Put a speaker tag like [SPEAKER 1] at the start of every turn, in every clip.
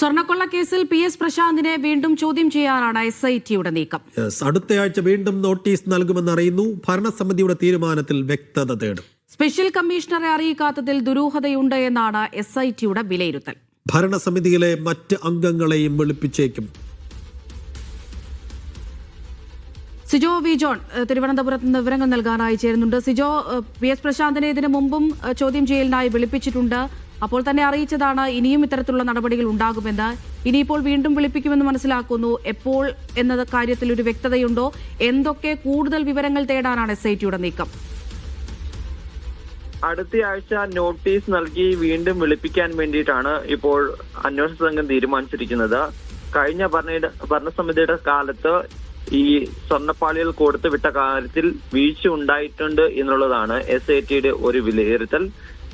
[SPEAKER 1] സ്വർണക്കൊള്ള കേസിൽ P S പ്രശാന്തിനെ വീണ്ടും ചോദ്യം ചെയ്യാനാണ് എസ് ഐ ടിയുടെ നീക്കം.
[SPEAKER 2] അടുത്തയാഴ്ച വീണ്ടും നോട്ടീസ് നൽകുമെന്നറിയുന്നു ഭരണസമിതിയുടെ തീരുമാനത്തിൽ വ്യക്തത തേടും.
[SPEAKER 1] സ്പെഷ്യൽ കമ്മീഷണറെ അറിയിക്കാത്തതിൽ ദുരൂഹതയുണ്ട് എന്നാണ് എസ് ഐ ടിയുടെ വിലയിരുത്തൽ.
[SPEAKER 2] ഭരണസമിതിയിലെ മറ്റ് അംഗങ്ങളെയും വിളിപ്പിച്ചേക്കും.
[SPEAKER 1] സിജോ വി ജോൺ തിരുവനന്തപുരത്ത് നിന്ന് വിവരങ്ങൾ നൽകാനായി ചേരുന്നുണ്ട്. സിജോ പി എസ് പ്രശാന്തിനെ ഇതിനു മുമ്പും ചോദ്യം ചെയ്യലിനായി വിളിപ്പിച്ചിട്ടുണ്ട്. അപ്പോൾ തന്നെ അറിയിച്ചതാണ് ഇനിയും ഇത്തരത്തിലുള്ള നടപടികൾ ഉണ്ടാകുമെന്ന്. ഇനിയിപ്പോൾ വീണ്ടും വിളിപ്പിക്കുമെന്ന് മനസ്സിലാക്കുന്നു. എപ്പോൾ എന്ന കാര്യത്തിൽ ഒരു വ്യക്തതയുണ്ടോ? എന്തൊക്കെ കൂടുതൽ വിവരങ്ങൾ തേടാനാണ് എസ് നീക്കം?
[SPEAKER 3] അടുത്തയാഴ്ച നോട്ടീസ് നൽകി വീണ്ടും വിളിപ്പിക്കാൻ വേണ്ടിയിട്ടാണ് ഇപ്പോൾ അന്വേഷണ സംഘം തീരുമാനിച്ചിരിക്കുന്നത്. കഴിഞ്ഞ ഭരണ ഭരണസമിതിയുടെ കാലത്ത് ഈ സ്വർണപ്പാളികൾ കൊടുത്തു വിട്ട കാര്യത്തിൽ വീഴ്ച ഉണ്ടായിട്ടുണ്ട് എന്നുള്ളതാണ് എസ് ഐ ടിയുടെ ഒരു വിലയിരുത്തൽ.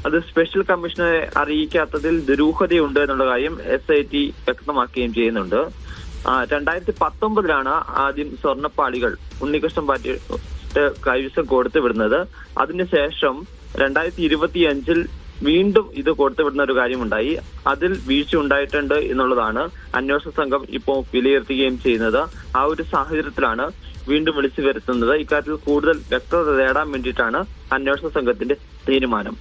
[SPEAKER 3] അത് സ്പെഷ്യൽ കമ്മീഷനെ അറിയിക്കാത്തതിൽ ദുരൂഹതയുണ്ട് എന്നുള്ള കാര്യം എസ് ഐ ടി വ്യക്തമാക്കുകയും ചെയ്യുന്നുണ്ട്. രണ്ടായിരത്തി പത്തൊമ്പതിലാണ് ആദ്യം സ്വർണപ്പാളികൾ ഉണ്ണികൃഷ്ണൻ പാറ്റി കൈവശം കൊടുത്തു വിടുന്നത്. അതിനുശേഷം രണ്ടായിരത്തി ഇരുപത്തി അഞ്ചിൽ വീണ്ടും ഇത് കൊടുത്തു വിടുന്ന ഒരു കാര്യമുണ്ടായി. അതിൽ വീഴ്ച ഉണ്ടായിട്ടുണ്ട് എന്നുള്ളതാണ് അന്വേഷണ സംഘം ഇപ്പോൾ വിലയിരുത്തുകയും ചെയ്യുന്നത്. ആ ഒരു സാഹചര്യത്തിലാണ് വീണ്ടും വിളിച്ചു വരുത്തുന്നത്. ഇക്കാര്യത്തിൽ കൂടുതൽ വ്യക്തത നേടാൻ വേണ്ടിയിട്ടാണ് അന്വേഷണ സംഘത്തിന്റെ തീരുമാനം.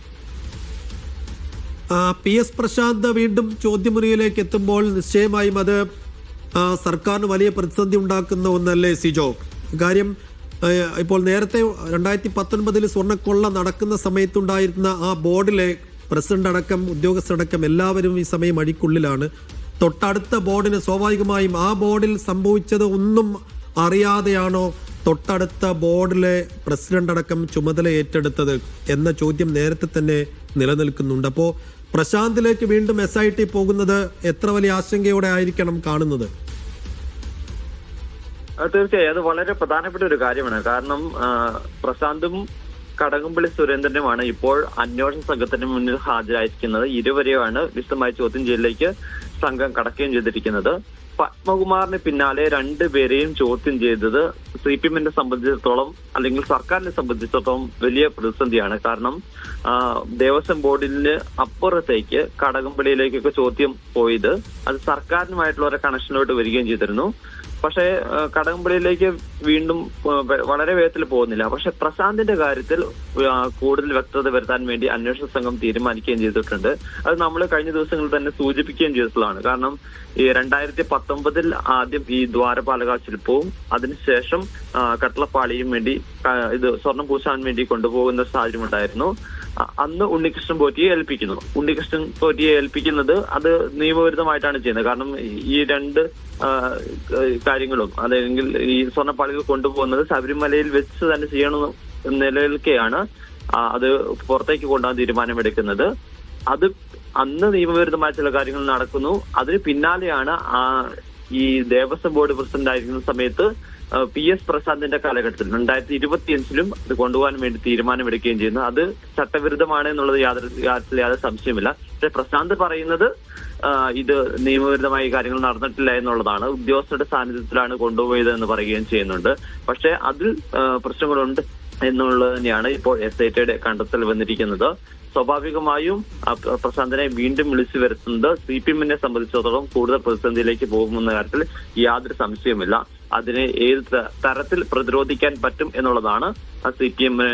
[SPEAKER 2] പി എസ് പ്രശാന്ത് വീണ്ടും ചോദ്യമുറിയിലേക്ക് എത്തുമ്പോൾ നിശ്ചയമായും അത് സർക്കാരിന് വലിയ പ്രതിസന്ധി ഉണ്ടാക്കുന്ന ഒന്നല്ലേ സിജോ? കാര്യം ഇപ്പോൾ നേരത്തെ രണ്ടായിരത്തി പത്തൊൻപതിൽ സ്വർണക്കൊള്ള നടക്കുന്ന സമയത്തുണ്ടായിരുന്ന ആ ബോർഡിലെ പ്രസിഡന്റ് അടക്കം ഉദ്യോഗസ്ഥരടക്കം എല്ലാവരും ഈ സമയം അഴിക്കുള്ളിലാണ്. തൊട്ടടുത്ത ബോർഡിന് സ്വാഭാവികമായും ആ ബോർഡിൽ സംഭവിച്ചത് ഒന്നും അറിയാതെയാണോ തൊട്ടടുത്ത ബോർഡിലെ പ്രസിഡന്റ് അടക്കം ചുമതല ഏറ്റെടുത്തത് എന്ന ചോദ്യം നേരത്തെ തന്നെ നിലനിൽക്കുന്നുണ്ട്. അപ്പോൾ പ്രശാന്തിലേക്ക് വീണ്ടും എസ് ഐ ടി പോകുന്നത് എത്ര വലിയ ആശങ്കയോടെ ആയിരിക്കണം കാണുന്നത്?
[SPEAKER 3] തീർച്ചയായും. അത് വളരെ പ്രധാനപ്പെട്ട ഒരു കാര്യമാണ്. കാരണം പ്രശാന്തും കടകംപള്ളി സുരേന്ദ്രനുമാണ് ഇപ്പോൾ അന്വേഷണ സംഘത്തിന് മുന്നിൽ ഹാജരായിരിക്കുന്നത്. ഇരുവരെയുമാണ് വിശദമായ ചോദ്യം ചെയ്യലിലേക്ക് സംഘം കടക്കുകയും ചെയ്തിരിക്കുന്നത്. പത്മകുമാറിന് പിന്നാലെ രണ്ടുപേരെയും ചോദ്യം ചെയ്തത് സി പി എമ്മിനെ സംബന്ധിച്ചിടത്തോളം അല്ലെങ്കിൽ സർക്കാരിനെ സംബന്ധിച്ചിടത്തോളം വലിയ പ്രതിസന്ധിയാണ്. കാരണം ദേവസ്വം ബോർഡിന് അപ്പുറത്തേക്ക് കടകംപള്ളിയിലേക്കൊക്കെ ചോദ്യം പോയത് അത് സർക്കാരിനുമായിട്ടുള്ള ഒരു കണക്ഷനിലോട്ട് വരികയും ചെയ്തിരുന്നു. പക്ഷേ കടകംപള്ളിയിലേക്ക് വീണ്ടും വളരെ വേഗത്തിൽ പോകുന്നില്ല. പക്ഷെ പ്രശാന്തിന്റെ കാര്യത്തിൽ കൂടുതൽ വ്യക്തത വരുത്താൻ വേണ്ടി അന്വേഷണ സംഘം തീരുമാനിക്കുകയും ചെയ്തിട്ടുണ്ട്. അത് നമ്മൾ കഴിഞ്ഞ ദിവസങ്ങളിൽ തന്നെ സൂചിപ്പിക്കുകയും ചെയ്തിട്ടുള്ളതാണ്. കാരണം ഈ രണ്ടായിരത്തി പത്തൊമ്പതിൽ ആദ്യം ഈ ദ്വാരപാലക ശില്പവും അതിനുശേഷം കട്ടളപ്പാളിയും വേണ്ടി ഇത് സ്വർണം പൂശാൻ വേണ്ടി കൊണ്ടുപോകുന്ന സാഹചര്യം ഉണ്ടായിരുന്നു. അന്ന് ഉണ്ണികൃഷ്ണൻ പോറ്റിയെ ഏൽപ്പിക്കുന്നു. ഉണ്ണികൃഷ്ണൻ പോറ്റിയെ ഏൽപ്പിക്കുന്നത് അത് നിയമവിരുദ്ധമായിട്ടാണ് ചെയ്യുന്നത്. കാരണം ഈ രണ്ട് കാര്യങ്ങളും അല്ലെങ്കിൽ ഈ സ്വർണപ്പാളികൾ കൊണ്ടുപോകുന്നത് ശബരിമലയിൽ വെച്ച് തന്നെ ചെയ്യണം നിലനിൽക്കെയാണ് അത് പുറത്തേക്ക് കൊണ്ടുപോകാൻ തീരുമാനമെടുക്കുന്നത്. അത് അന്ന് നിയമവിരുദ്ധമായ ചില കാര്യങ്ങൾ നടക്കുന്നു. അതിന് പിന്നാലെയാണ് ആ ഈ ദേവസ്വം ബോർഡ് പ്രസിഡന്റ് ആയിരിക്കുന്ന സമയത്ത് പി എസ് പ്രസാദിന്റെ കാലഘട്ടത്തിൽ രണ്ടായിരത്തി ഇരുപത്തിയഞ്ചിലും അത് കൊണ്ടുപോകാൻ വേണ്ടി തീരുമാനമെടുക്കുകയും ചെയ്യുന്നു. അത് ചട്ടവിരുദ്ധമാണ് എന്നുള്ളത് യാതൊരു കാര്യത്തിൽ യാതൊരു സംശയമില്ല പക്ഷെ പ്രശാന്ത് പറയുന്നത് ഇത് നിയമവിരുദ്ധമായി കാര്യങ്ങൾ നടന്നിട്ടില്ല എന്നുള്ളതാണ്. ഉദ്യോഗസ്ഥരുടെ സാന്നിധ്യത്തിലാണ് കൊണ്ടുപോയത് എന്ന് പറയുകയും ചെയ്യുന്നുണ്ട്. പക്ഷെ അതിൽ പ്രശ്നങ്ങളുണ്ട് എന്നുള്ളത് തന്നെയാണ് ഇപ്പോൾ എസ് ഐ ടിയുടെ കണ്ടെത്തൽ വന്നിരിക്കുന്നത്. സ്വാഭാവികമായും പ്രശാന്തിനെ വീണ്ടും വിളിച്ചു വരുത്തുന്നത് സി പി എമ്മിനെ സംബന്ധിച്ചിടത്തോളം കൂടുതൽ പ്രതിസന്ധിയിലേക്ക് പോകുമെന്ന കാര്യത്തിൽ യാതൊരു സംശയവുമില്ല. അതിനെ ഏത് തരത്തിൽ പ്രതിരോധിക്കാൻ പറ്റും എന്നുള്ളതാണ് സി പി എമ്മിന്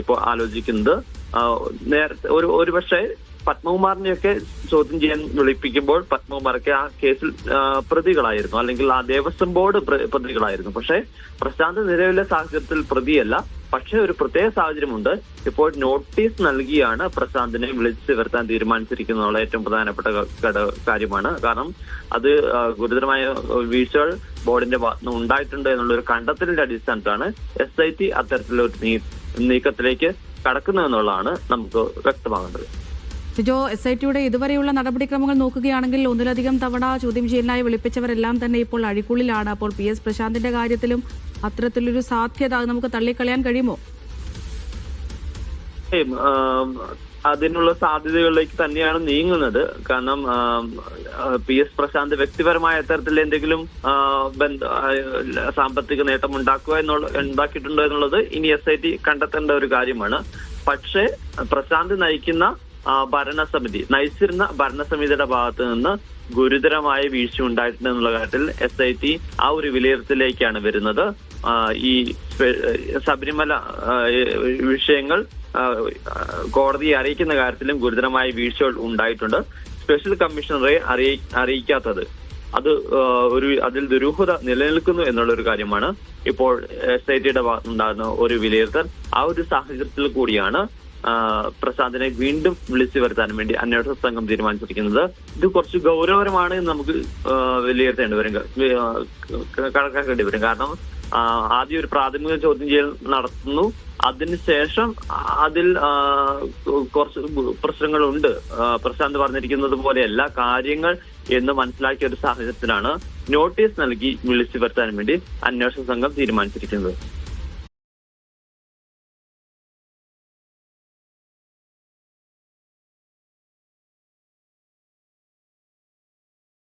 [SPEAKER 3] ഇപ്പോൾ ആലോചിക്കുന്നത്. നേരത്തെ ഒരു ഒരുപക്ഷെ പത്മകുമാറിനെയൊക്കെ ചോദ്യം ചെയ്യാൻ വിളിപ്പിക്കുമ്പോൾ പത്മകുമാറൊക്കെ ആ കേസിൽ പ്രതികളായിരുന്നു. അല്ലെങ്കിൽ ആ ദേവസ്വം ബോർഡ് പ്രതികളായിരുന്നു. പക്ഷേ പ്രശാന്ത് നിലവിലെ സാഹചര്യത്തിൽ പ്രതിയല്ല. പക്ഷേ ഒരു പ്രത്യേക സാഹചര്യമുണ്ട്. ഇപ്പോൾ നോട്ടീസ് നൽകിയാണ് പ്രശാന്തിനെ വിളിച്ചു വരുത്താൻ തീരുമാനിച്ചിരിക്കുന്നുള്ള ഏറ്റവും പ്രധാനപ്പെട്ട കാര്യമാണ്. കാരണം അത് ഗുരുതരമായ വീഴ്ചകൾ ബോർഡിന്റെ ഭാഗത്ത് നിന്ന് ഉണ്ടായിട്ടുണ്ട് എന്നുള്ള ഒരു കണ്ടെത്തലിന്റെ അടിസ്ഥാനത്തിലാണ് എസ് ഐ ടി അത്തരത്തിലൊരു നീക്കത്തിലേക്ക് കടക്കുന്നതെന്നുള്ളതാണ് നമുക്ക് വ്യക്തമാകേണ്ടത്.
[SPEAKER 1] സിജോ എസ് ഐ ടിയുടെ ഇതുവരെയുള്ള നടപടിക്രമങ്ങൾ നോക്കുകയാണെങ്കിൽ ഒന്നിലധികം തവണ ചോദ്യം ചെയ്യലിനായി വിളിപ്പിച്ചവരെല്ലാം തന്നെ ഇപ്പോൾ അഴിക്കുള്ളിലാണ്. അപ്പോൾ പി എസ് പ്രശാന്തിന്റെ കാര്യത്തിലും അത്തരത്തിലൊരു സാധ്യത നമുക്ക് തള്ളിക്കളയാൻ കഴിയുമോ?
[SPEAKER 3] അതിനുള്ള സാധ്യതകളിലേക്ക് തന്നെയാണ് നീങ്ങുന്നത്. കാരണം പി എസ് പ്രശാന്ത് വ്യക്തിപരമായ തരത്തിൽ എന്തെങ്കിലും സാമ്പത്തിക നേട്ടം ഉണ്ടാക്കുക എന്നുള്ള ഉണ്ടാക്കിയിട്ടുണ്ടോ എന്നുള്ളത് ഇനി എസ് ഐ ടി കണ്ടെത്തേണ്ട ഒരു കാര്യമാണ്. പക്ഷേ പ്രശാന്ത് നയിക്കുന്ന ഭരണസമിതി നയിച്ചിരുന്ന ഭരണസമിതിയുടെ ഭാഗത്ത് നിന്ന് ഗുരുതരമായ വീഴ്ച ഉണ്ടായിട്ടുണ്ട് എന്നുള്ള കാര്യത്തിൽ എസ് ഐ ടി ആ ഒരു വിലയിരുത്തലിലേക്കാണ് വരുന്നത്. ഈ ശബരിമല വിഷയങ്ങൾ കോടതിയെ അറിയിക്കുന്ന കാര്യത്തിലും ഗുരുതരമായ വീഴ്ചകൾ ഉണ്ടായിട്ടുണ്ട്. സ്പെഷ്യൽ കമ്മീഷണറെ അറിയി അറിയിക്കാത്തത്. അത് ഒരു അതിൽ ദുരൂഹത നിലനിൽക്കുന്നു എന്നുള്ള ഒരു കാര്യമാണ്. ഇപ്പോൾ എസ് ഐ ടിയുടെ ഭാഗത്തുണ്ടാകുന്ന ഒരു വിലയിരുത്തൽ. ആ ഒരു സാഹചര്യത്തിൽ കൂടിയാണ് പ്രശാന്തിനെ വീണ്ടും വിളിച്ചു വരുത്താൻ വേണ്ടി അന്വേഷണ സംഘം തീരുമാനിച്ചിരിക്കുന്നത്. ഇത് കുറച്ച് ഗൗരവരമാണ് എന്ന് നമുക്ക് വിലയിരുത്തേണ്ടി വരും. കണക്കാക്കേണ്ടി വരും. കാരണം ആദ്യം ഒരു പ്രാഥമിക ചോദ്യം ചെയ്യൽ നടത്തുന്നു. അതിനുശേഷം അതിൽ കുറച്ച് പ്രശ്നങ്ങളുണ്ട്. പ്രശാന്ത് പറഞ്ഞിരിക്കുന്നത് പോലെയല്ല കാര്യങ്ങൾ എന്ന് മനസ്സിലാക്കിയ ഒരു സാഹചര്യത്തിലാണ് നോട്ടീസ് നൽകി വിളിച്ചു വരുത്താൻ വേണ്ടി അന്വേഷണ സംഘം തീരുമാനിച്ചിരിക്കുന്നത്.